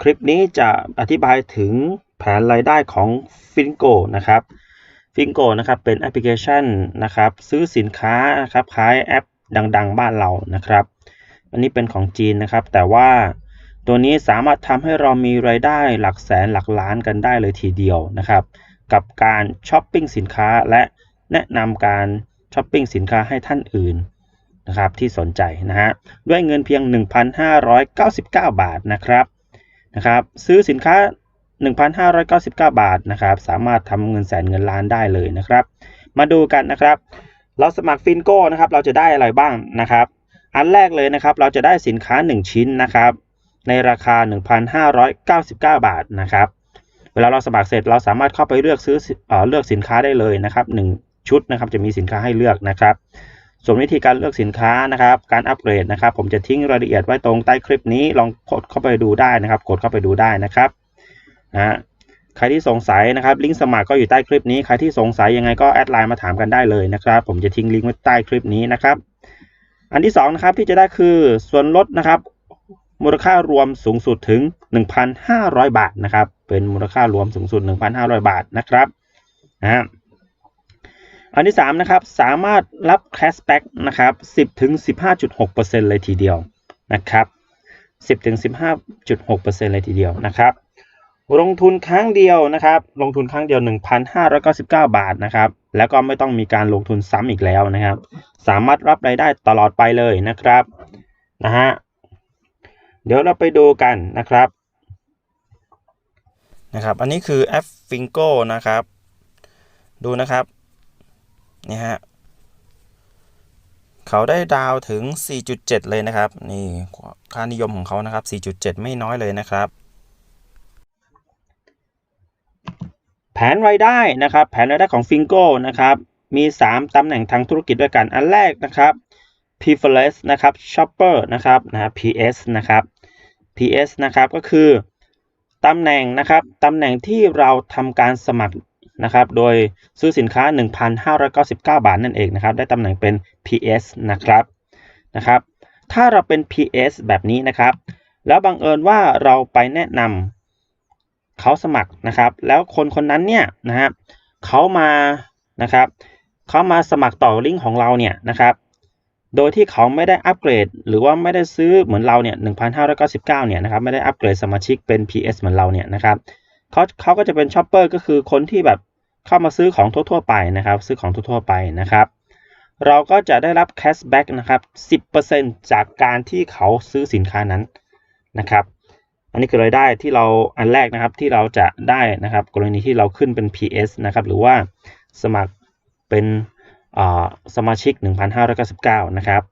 คลิปนี้จะอธิบายถึงแผนรายได้ของฟินโกนะครับฟินโกนะครับเป็นแอปพลิเคชันนะครับซื้อสินค้านะครับขายแอปดังๆ บ้านเรานะครับ อันนี้เป็นของจีนนะครับ แต่ว่าตัวนี้สามารถทำให้เรามีรายได้หลักแสนหลักล้านกันได้เลยทีเดียวนะครับ กับการช้อปปิ้งสินค้าและแนะนำการช้อปปิ้งสินค้าให้ท่านอื่นนะครับที่สนใจนะฮะด้วยเงินเพียง 1,599 บาทนะครับ นะครับซื้อสินค้า 1,599 บาทนะครับสามารถทำเงินแสนเงินล้านได้เลยนะครับ มาดูกันนะครับ เราสมัครฟินโก้นะครับเราจะได้อะไรบ้างนะครับ อันแรกเลยนะครับเราจะได้สินค้า 1 ชิ้นนะครับในราคา 1,599 บาทนะครับ เวลาเราสมัครเสร็จเราสามารถเข้าไปเลือกซื้อเอเลือกสินค้าได้เลยนะครับ 1 ชุดนะครับจะมีสินค้าให้เลือกนะครับ ส่วนวิธีการเลือกสินค้านะครับ การอัปเกรดนะครับ ผมจะทิ้งรายละเอียดไว้ตรงใต้คลิปนี้ ลองกดเข้าไปดูได้นะครับ กดเข้าไปดูได้นะครับนะใครที่สงสัยนะครับ ลิงก์สมัครก็อยู่ใต้คลิปนี้ ใครที่สงสัยยังไงก็แอดไลน์มาถามกันได้เลยนะครับ ผมจะทิ้งลิงก์ไว้ใต้คลิปนี้นะครับ อันที่2นะครับที่จะได้คือส่วนลดนะครับ มูลค่ารวมสูงสุดถึง 1,500 บาทนะครับ เป็นมูลค่ารวมสูงสุด 1,500 บาทนะครับนะฮะ อันที่ 3 นะครับ สามารถรับแคชแบ็กนะครับ 10ถึง15.6%เลยทีเดียวนะครับ 10ถึง15.6%เลยทีเดียวนะครับ ลงทุนครั้งเดียวนะครับ ลงทุนครั้งเดียว 1,599 บาทนะครับ แล้วก็ไม่ต้องมีการลงทุนซ้ำอีกแล้วนะครับ สามารถรับรายได้ตลอดไปเลยนะครับนะฮะเดี๋ยวเราไปดูกันนะครับนะครับ อันนี้คือแอป Fingo นะครับ ดูนะครับ นี่ฮะเขาได้ดาวถึง 4.7 เลยนะครับ นี่ค่านิยมของเขานะครับ 4.7 ไม่น้อยเลยนะครับ แผนรายได้นะครับ แผนรายได้ของ Fingo นะครับ มี 3 ตำแหน่งทางธุรกิจด้วยกัน อันแรกนะครับ Preference นะครับ Shopper นะครับนะ PS นะครับ PS นะครับก็คือตำแหน่งนะครับตำแหน่งที่เราทำการสมัคร นะครับ โดยซื้อสินค้า 1,599 บาทนั่นเองนะครับ ได้ตำแหน่งเป็น PS นะครับ นะครับ ถ้าเราเป็น PS แบบนี้นะครับ แล้วบังเอิญว่าเราไปแนะนำเขาสมัครนะครับ แล้วคนคนนั้นเนี่ยนะฮะเขามานะครับเขามาสมัครต่อลิงก์ของเราเนี่ยนะครับ โดยที่เขาไม่ได้อัปเกรด หรือว่าไม่ได้ซื้อเหมือนเราเนี่ย1,599เนี่ยนะครับ ไม่ได้อัปเกรดสมาชิกเป็น PS เหมือนเราเนี่ยนะครับเขาเขาก็จะเป็นช็อปเปอร์ก็คือคนที่แบบ เข้ามาซื้อของทั่วๆไปนะครับ ซื้อของทั่วๆไปนะครับ เราก็จะได้รับแคชแบ็กนะครับ10%จากการที่เขาซื้อสินค้านั้นนะครับ อันนี้คือรายได้ที่เราอันแรกนะครับที่เราจะได้นะครับ กรณีที่เราขึ้นเป็น PS นะครับ หรือว่าสมัครเป็นสมาชิก 1,599 นะครับ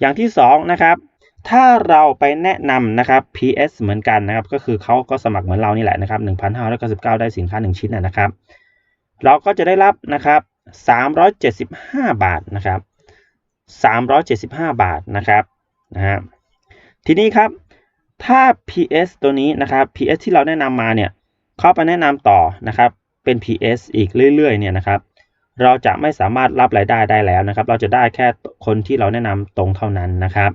อย่างที่ 2 นะครับ ถ้าเราไปแนะนำนะครับ PS เหมือนกันนะครับ ก็คือเขาก็สมัครเหมือนเรานี่แหละนะครับ 1,599 ได้สินค้า 1 ชิ้นนะครับ เราก็จะได้รับนะครับ375 บาทนะครับ375 บาทนะครับนะฮะทีนี้ครับถ้า PS ตัวนี้นะครับ PS ที่เราแนะนำมาเนี่ยเข้าไปแนะนำต่อนะครับเป็น PS อีกเรื่อยๆเนี่ยนะครับ เราจะไม่สามารถรับรายได้ได้แล้วนะครับ เราจะได้แค่คนที่เราแนะนำตรงเท่านั้นนะครับ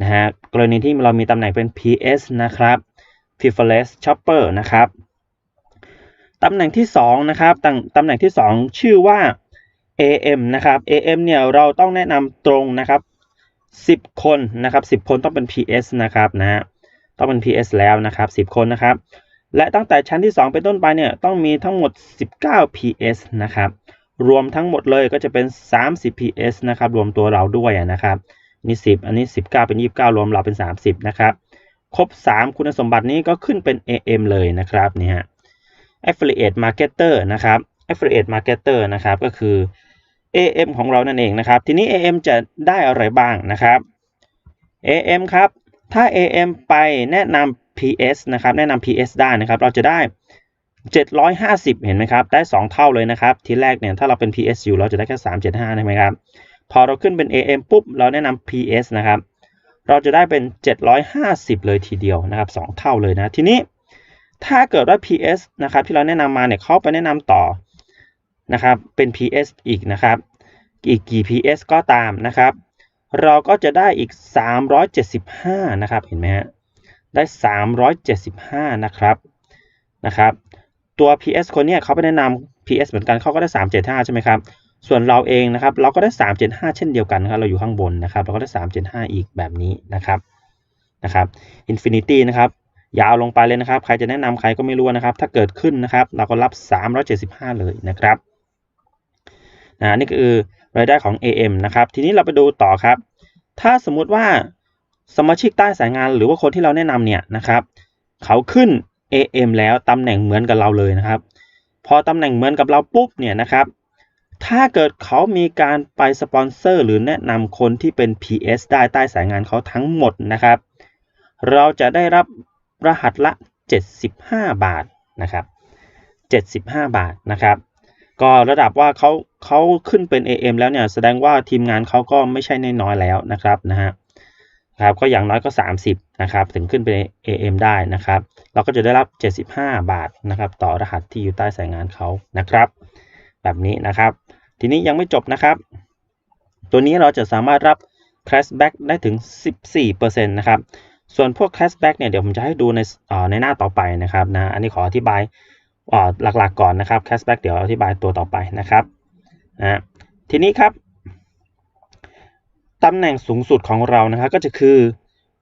นะฮะกรณีที่เรามีตำแหน่งเป็น PS นะครับ Preference Shopper นะครับ ตำแหน่งที่2นะครับตตำแหน่งที่ 2 ชื่อว่า AM นะครับ AM เนี่ยเราต้องแนะนำตรงนะครับ 10 คนนะครับ10 คนต้องเป็น PS นะครับนะฮะต้องเป็น PS แล้วนะครับ 10 คนนะครับ และตั้งแต่ชั้นที่ 2 เป็นต้นไปเนี่ยต้องมีทั้งหมด 19 PS นะครับรวมทั้งหมดเลยก็จะเป็น 30 PS นะครับรวมตัวเราด้วยนะครับนี่ 10 อันนี้ 19 เป็น 29 รวมเราเป็น 30 นะครับ ครบ 3 คุณสมบัตินี้ก็ขึ้นเป็น AM เลยนะครับนี่ฮะ affiliate marketer นะครับ affiliate marketer นะครับก็คือ AM ของเรานั่นเองนะครับ ทีนี้ AM จะได้อะไรบ้างนะครับ AM ครับ ถ้า AM ไปแนะนำ PS นะครับ แนะนำ PS ได้นะครับ เราจะได้ 750 เห็นไหมครับ ได้ 2 เท่าเลยนะครับ ทีแรกเนี่ย ถ้าเราเป็น PS อยู่ เราจะได้แค่ 375ใช่ไหมครับ พอเราขึ้นเป็น AM ปุ๊บ เราแนะนำ PS นะครับ เราจะได้เป็น 750 เลยทีเดียวนะครับ 2 เท่าเลยนะ ทีนี้ ถ้าเกิดว่า PS นะครับที่เราแนะนำมาเนี่ยเขาไปแนะนำต่อนะครับเป็น PS อีกนะครับ อีกกี่ PS ก็ตามนะครับ เราก็จะได้อีก 375 นะครับเห็นไหมฮะได้ 375 นะครับนะครับตัว PS คนเนี้ยเขาไปแนะนำ PS เหมือนกันเขาก็ได้ 375 ใช่ไหมครับส่วนเราเองนะครับเราก็ได้ 375 เช่นเดียวกันนะครับเราอยู่ข้างบนนะครับ เราก็ได้ 375 อีกแบบนี้นะครับนะครับ Infinity นะครับ ยาวลงไปเลยนะครับ ใครจะแนะนำใครก็ไม่รู้นะครับ ถ้าเกิดขึ้นนะครับ เราก็รับ 375 เลยนะครับนะนี่คือรายได้ของ AM นะครับ ทีนี้เราไปดูต่อครับ ถ้าสมมุติว่าสมาชิกใต้สายงานหรือว่าคนที่เราแนะนำเนี่ยนะครับ เขาขึ้น AM แล้วตำแหน่งเหมือนกับเราเลยนะครับ พอตำแหน่งเหมือนกับเราปุ๊บเนี่ยนะครับ ถ้าเกิดเขามีการไปสปอนเซอร์หรือแนะนำคนที่เป็น PS ได้ใต้สายงานเขาทั้งหมดนะครับ เราจะได้รับ รหัสละ 75 บาทนะครับ 75 บาทนะครับ ก็ระดับว่าเขาเขาขึ้นเป็น AM แล้วเนี่ยแสดงว่าทีมงานเขาก็ไม่ใช่น้อยแล้วนะครับนะฮะครับก็อย่างน้อยก็ 30นะครับถึงขึ้นเป็น AM ได้นะครับ เราก็จะได้รับ 75 บาทนะครับต่อรหัสที่อยู่ใต้สายงานเขานะครับ แบบนี้นะครับ ทีนี้ยังไม่จบนะครับ ตัวนี้เราจะสามารถรับ cashback ได้ถึง 14%นะครับ ส่วนพวก cashback เนี่ยเดี๋ยวผมจะให้ดูในในหน้าต่อไปนะครับนะอันนี้ขออธิบายหลักๆก่อนนะครับ cashback เดี๋ยวอธิบายตัวต่อไปนะครับนะทีนี้ครับตำแหน่งสูงสุดของเรานะครับก็จะคือ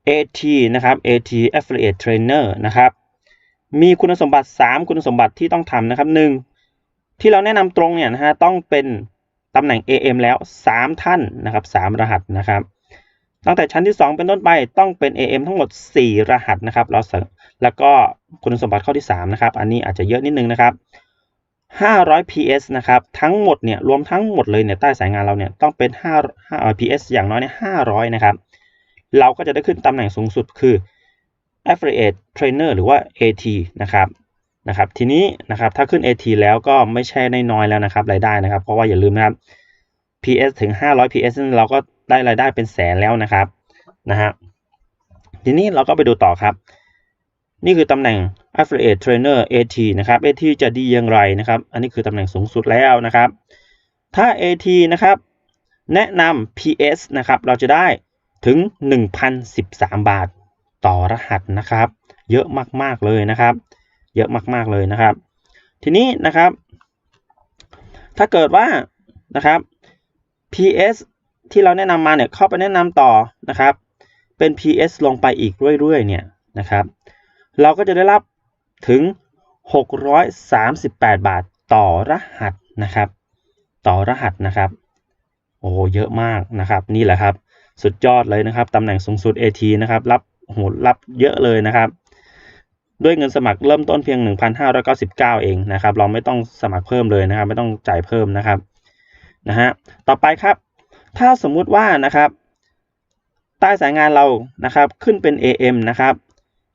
AT นะครับ AT Affiliate Trainer นะครับมีคุณสมบัติ 3 คุณสมบัติที่ต้องทำนะครับ 1. ที่เราแนะนำตรงเนี่ยนะฮะต้องเป็นตำแหน่ง AM แล้ว 3 ท่านนะครับ 3 รหัสนะครับ ตั้งแต่ชั้นที่ 2 เป็นต้นไปต้องเป็น AM ทั้งหมด 4 รหัสนะครับเราแล้วก็คุณสมบัติข้อที่ 3 นะครับ อันนี้อาจจะเยอะนิดนึงนะครับ 500 PS นะครับ ทั้งหมดเนี่ยรวมทั้งหมดเลยเนี่ยใต้สายงานเราเนี่ยต้องเป็น5 5 PS อย่างน้อยเนี่ย500 นะครับ เราก็จะได้ขึ้นตำแหน่งสูงสุดคือ Affiliate Trainer หรือว่า AT นะครับนะครับทีนี้นะครับถ้าขึ้น AT แล้วก็ไม่ใช่น้อยแล้วนะครับรายได้นะครับ เพราะว่าอย่าลืมนะครับ PS ถึง 500 PS เราก็ ได้รายได้เป็นแสนแล้วนะครับนะฮะทีนี้เราก็ไปดูต่อครับ นี่คือตำแหน่ง Affiliate Trainer AT นะครับ AT จะดีอย่างไรนะครับ อันนี้คือตำแหน่งสูงสุดแล้วนะครับ ถ้า AT นะครับ แนะนำ PS นะครับ เราจะได้ถึง 1,013 บาทต่อรหัสนะครับ เยอะมาก ๆ เลยนะครับ เยอะมาก ๆ เลยนะครับ ทีนี้นะครับ ถ้าเกิดว่านะครับ PS ที่เราแนะนำมาเนี่ยเข้าไปแนะนำต่อนะครับ เป็น PS ลงไปอีกเรื่อยๆเนี่ยนะครับ เราก็จะได้รับถึง 638 บาทต่อรหัสนะครับ ต่อรหัสนะครับ โอ้เยอะมากนะครับ นี่แหละครับ สุดยอดเลยนะครับตำแหน่งสูงสุด AT นะครับ รับโหรับเยอะเลยนะครับด้วยเงินสมัครเริ่มต้นเพียง 1,599 เองนะครับ เราไม่ต้องสมัครเพิ่มเลยนะครับ ไม่ต้องจ่ายเพิ่มนะครับ นะฮะ ต่อไปครับ ถ้าสมมุติว่านะครับใต้สายงานเรานะครับขึ้นเป็น AM นะครับ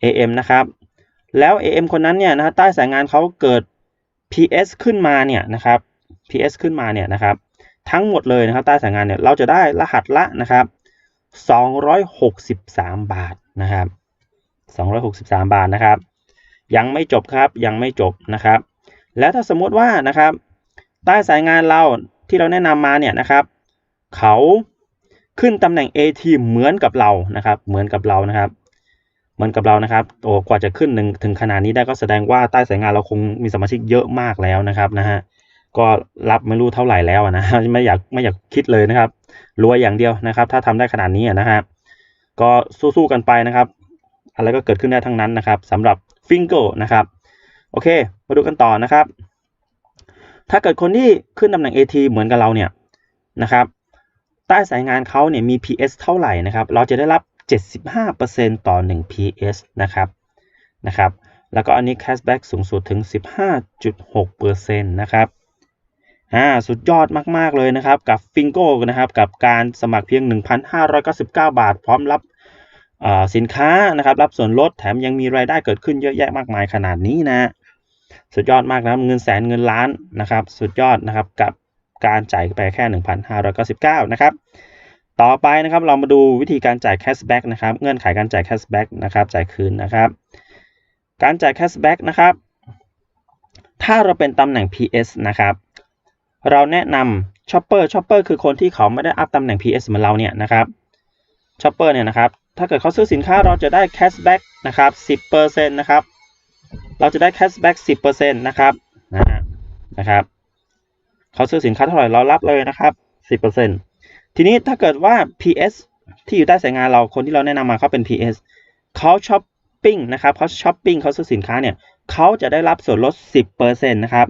AM นะครับแล้ว AM คนนั้นเนี่ยนะใต้สายงานเขาเกิด PS ขึ้นมาเนี่ยนะครับ PS ขึ้นมาเนี่ยนะครับ ทั้งหมดเลยนะครับใต้สายงานเนี่ยเราจะได้รหัสละนะครับ263 บาทนะครับ263 บาทนะครับ ยังไม่จบครับยังไม่จบนะครับ แล้วถ้าสมมุติว่านะครับ ใต้สายงานเราที่เราแนะนำมาเนี่ยนะครับ เขาขึ้นตำแหน่ง AT เหมือนกับเรานะครับ เหมือนกับเรานะครับ เหมือนกับเรานะครับโอ้กว่าจะขึ้นหนึ่งถึงขนาดนี้ได้ก็แสดงว่าใต้สายงานเราคงมีสมาชิกเยอะมากแล้วนะครับนะฮะก็รับไม่รู้เท่าไหร่แล้วนะไม่อยากไม่อยากคิดเลยนะครับรวยอย่างเดียวนะครับ ถ้าทำได้ขนาดนี้นะฮะก็สู้ๆกันไปนะครับ อะไรก็เกิดขึ้นได้ทั้งนั้นนะครับสำหรับฟิงโกนะครับโอเค มาดูกันต่อนะครับ ถ้าเกิดคนที่ขึ้นตำแหน่ง AT เหมือนกับเราเนี่ยนะครับ ใต้สายงานเขาเนี่ยมี PS เท่าไหร่นะครับ เราจะได้รับ 75%ต่อ 1 PS นะครับนะครับ แล้วก็อันนี้ cashback สูงสุดถึง 15.6%นะครับอ่าสุดยอดมาก ๆ เลยนะครับ กับ Fingo นะครับ กับการสมัครเพียง 1,599 บาท พร้อมรับสินค้านะครับ รับส่วนลดแถมยังมีรายได้เกิดขึ้นเยอะแยะมากมายขนาดนี้นะ สุดยอดมากนะครับ เงินแสนเงินล้านนะครับ สุดยอดนะครับกับ การจ่ายไปแค่ 1,599นะครับต่อไปนะครับเรามาดูวิธีการจ่ายแคชแบ็กนะครับเงื่อนไขการจ่ายแคชแบ็กนะครับจ่ายคืนนะครับ การจ่ายแคชแบ็กนะครับถ้าเราเป็นตำแหน่ง PS นะครับเราแนะนำช็อปเปอร์ช็อปเปอร์คือคนที่เขาไม่ได้อัพตำแหน่ง PS เหมือนเราเนี่ยนะครับช็อปเปอร์เนี่ยนะครับถ้าเกิดเขาซื้อสินค้าเราจะได้แคชแบ็กนะครับ10%นะครับเราจะได้แคชแบ็ก10%นะครับนะนะครับ เขาซื้อสินค้าเท่าไหร่เรารับเลยนะครับ 10%ทีนี้ถ้าเกิดว่า PS ที่อยู่ใต้สายงานเราคนที่เราแนะนำมาเขาเป็น PS เขาช้อปปิ้งนะครับเขาช้อปปิ้งเขาซื้อสินค้าเนี่ยเขาจะได้รับส่วนลด 10%นะครับ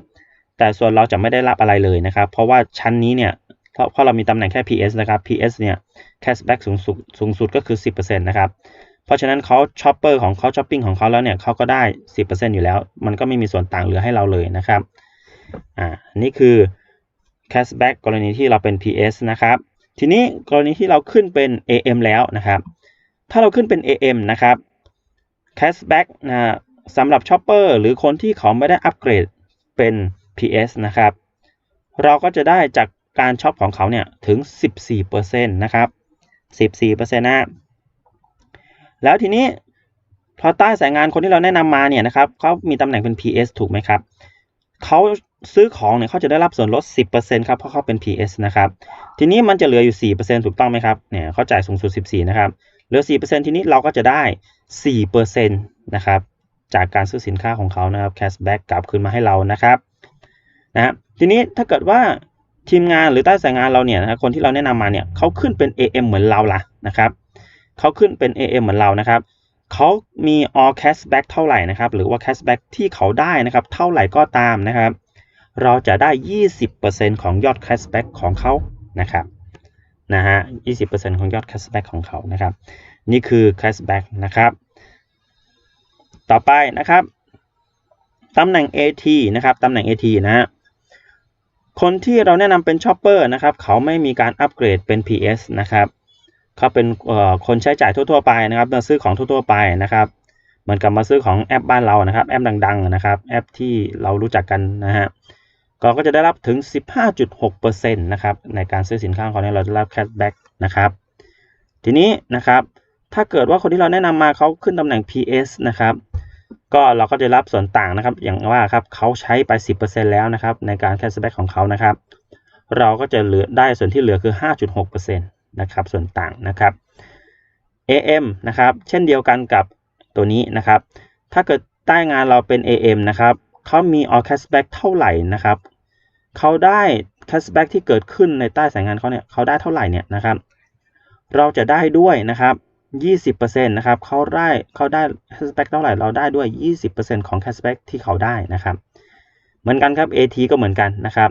แต่ส่วนเราจะไม่ได้รับอะไรเลยนะครับ เพราะว่าชั้นนี้เนี่ยเพราะเรามีตำแหน่งแค่ PS นะครับ PS เนี่ย cashback สูงสุดสูงสุดก็คือ 10%นะครับ เพราะฉะนั้นเขาช้อปเปอร์ของเขาช้อปปิ้งของเขาแล้วเนี่ยเขาก็ได้ 10%อยู่แล้ว มันก็ไม่มีส่วนต่างเหลือให้เราเลยนะครับ อ่า นี่คือ cashback กรณีที่เราเป็น PS นะครับ ทีนี้กรณีที่เราขึ้นเป็น AM แล้วนะครับ ถ้าเราขึ้นเป็น AM นะครับ cashback นะสำหรับช็อปเปอร์หรือคนที่เขาไม่ได้อัปเกรดเป็น PS นะครับ เราก็จะได้จากการช็อปของเขาเนี่ยถึง 14%นะครับ 14%นะ แล้วทีนี้พอใต้สายงานคนที่เราแนะนำมาเนี่ยนะครับเขามีตำแหน่งเป็น PS ถูกไหมครับเขา ซื้อของเนี่ยเขาจะได้รับส่วนลด 10%ครับเพราะเขาเป็น PS นะครับทีนี้มันจะเหลืออยู่ 4%ถูกต้องไหมครับเนี่ยเขาจ่ายสูงสุด 14นะครับเหลือ 4%ทีนี้เราก็จะได้ 4%นะครับจากการซื้อสินค้าของเขานะครับ cashback กลับคืนมาให้เรานะครับนะทีนี้ถ้าเกิดว่าทีมงานหรือใต้สายงานเราเนี่ยนะคนที่เราแนะนำมาเนี่ยเขาขึ้นเป็น AM เหมือนเราล่ะนะครับเขาขึ้นเป็น AM เหมือนเรานะครับเขามี all cashback เท่าไหร่นะครับ หรือว่า cashback ที่เขาได้นะครับ เท่าไหร่ก็ตามนะครับ เราจะได้ 20%ของยอด cashback ของเขานะครับนะฮะ 20%ของยอด cashback ของเขานะครับ นี่คือ cashback นะครับ ต่อไปนะครับตำแหน่ง AT นะครับตำแหน่ง AT นะฮะคนที่เราแนะนำเป็นช็อปเปอร์นะครับ เขาไม่มีการอัปเกรดเป็น PS นะครับเขาเป็นคนใช้จ่ายทั่วๆไปนะครับมาซื้อของทั่วๆไปนะครับเหมือนกับมาซื้อของแอปบ้านเรานะครับ แอปดังๆนะครับ แอปที่เรารู้จักกันนะฮะ ก็ก็จะได้รับถึง 15.6%นะครับในการซื้อสินค้าของเราเราจะรับแคชแบ็กนะครับทีนี้นะครับถ้าเกิดว่าคนที่เราแนะนำมาเขาขึ้นตำแหน่ง PS นะครับก็เราก็จะรับส่วนต่างนะครับอย่างว่าครับเขาใช้ไป 10%แล้วนะครับในการแคชแบ็กของเขานะครับเราก็จะเหลือได้ส่วนที่เหลือคือ 5.6%นะครับส่วนต่างนะครับ AM นะครับเช่นเดียวกันกับตัวนี้นะครับ ถ้าเกิดใต้งานเราเป็น AM นะครับเขามี all cashback เท่าไหร่นะครับ เขาได้ cashback ที่เกิดขึ้นในใต้สายงานเขาเนี่ยเขาได้เท่าไหร่เนี่ยนะครับ เราจะได้ด้วยนะครับ20%นะครับเขาได้เขาได้แคชแบ็กเท่าไหร่เราได้ด้วย 20%ของแคชแบ็กที่เขาได้นะครับเหมือนกันครับ AT ก็เหมือนกันนะครับ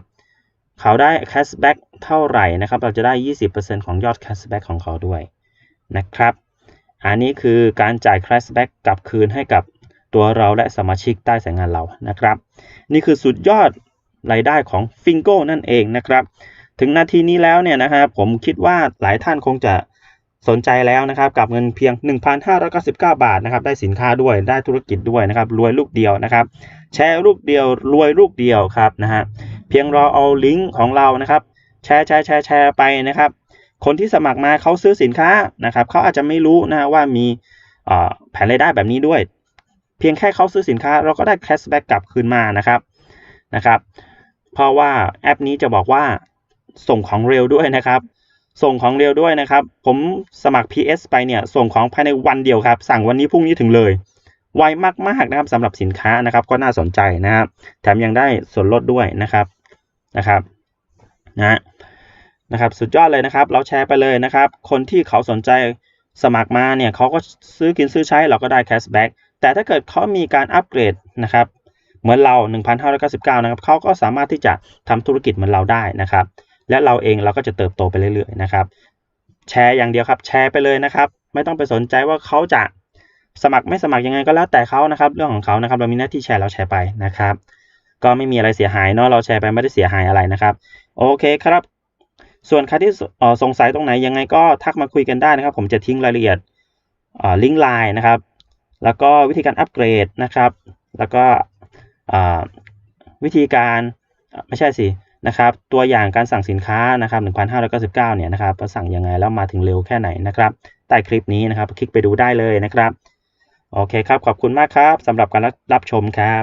เขาได้แคชแบ็กเท่าไหร่นะครับ เราจะได้ 20%ของยอดแคชแบ็กของเขาด้วยนะครับอันนี้คือการจ่ายแคชแบ็กกลับคืนให้กับตัวเราและสมาชิกใต้สายงานเรานะครับ นี่คือสุดยอด รายได้ของ f i n g o นั่นเองนะครับ ถึงนาทีนี้แล้วเนี่ยนะครับผมคิดว่าหลายท่านคงจะสนใจแล้วนะครับกับเงินเพียง 1,599 บาทนะครับได้สินค้าด้วยได้ธุรกิจด้วยนะครับรวยลูกเดียวนะครับ แชร์ลูกเดียวรวยลูกเดียวครับนะฮะเพียงรอเอาลิงก์ของเรานะครับแชร์แชร์แชร์แชร์ไปนะครับ คนที่สมัครมาเขาซื้อสินค้านะครับเขาอาจจะไม่รู้นะว่ามีแผนรายได้แบบนี้ด้วย เพียงแค่เขาซื้อสินค้าเราก็ได้แคชแบ็กกลับคืนมานะครับนะครับ เพราะว่าแอปนี้จะบอกว่าส่งของเร็วด้วยนะครับ ส่งของเร็วด้วยนะครับ ผมสมัคร PS ไปเนี่ยส่งของภายในวันเดียวครับ สั่งวันนี้พรุ่งนี้ถึงเลย ไวมากๆนะครับสำหรับสินค้านะครับ ก็น่าสนใจนะครับ แถมยังได้ส่วนลดด้วยนะครับนะครับนะนะครับ สุดยอดเลยนะครับ เราแชร์ไปเลยนะครับ คนที่เขาสนใจสมัครมาเนี่ยเขาก็ซื้อกินซื้อใช้เราก็ได้แคชแบ็กแต่ถ้าเกิดเขามีการอัปเกรดนะครับ เหมือนเรา 1,599 นะครับเขาก็สามารถที่จะทำธุรกิจเหมือนเราได้นะครับ และเราเองเราก็จะเติบโตไปเรื่อยๆนะครับ แชร์อย่างเดียวครับ แชร์ไปเลยนะครับ ไม่ต้องไปสนใจว่าเขาจะสมัครไม่สมัครยังไงก็แล้วแต่เขานะครับ เรื่องของเขานะครับ เรามีหน้าที่แชร์เราแชร์ไปนะครับ ก็ไม่มีอะไรเสียหายเนาะเราแชร์ไปไม่ได้เสียหายอะไรนะครับ โอเคครับ ส่วนใครที่สงสัยตรงไหนยังไงก็ทักมาคุยกันได้นะครับ ผมจะทิ้งรายละเอียดลิงก์ไลน์นะครับ แล้วก็วิธีการอัปเกรดนะครับ แล้วก็ วิธีการไม่ใช่สินะครับตัวอย่างการสั่งสินค้านะครับ1,599เนี่ยนะครับสั่งยังไงแล้วมาถึงเร็วแค่ไหนนะครับใต้คลิปนี้นะครับคลิกไปดูได้เลยนะครับโอเคครับขอบคุณมากครับสำหรับการรับชมครับ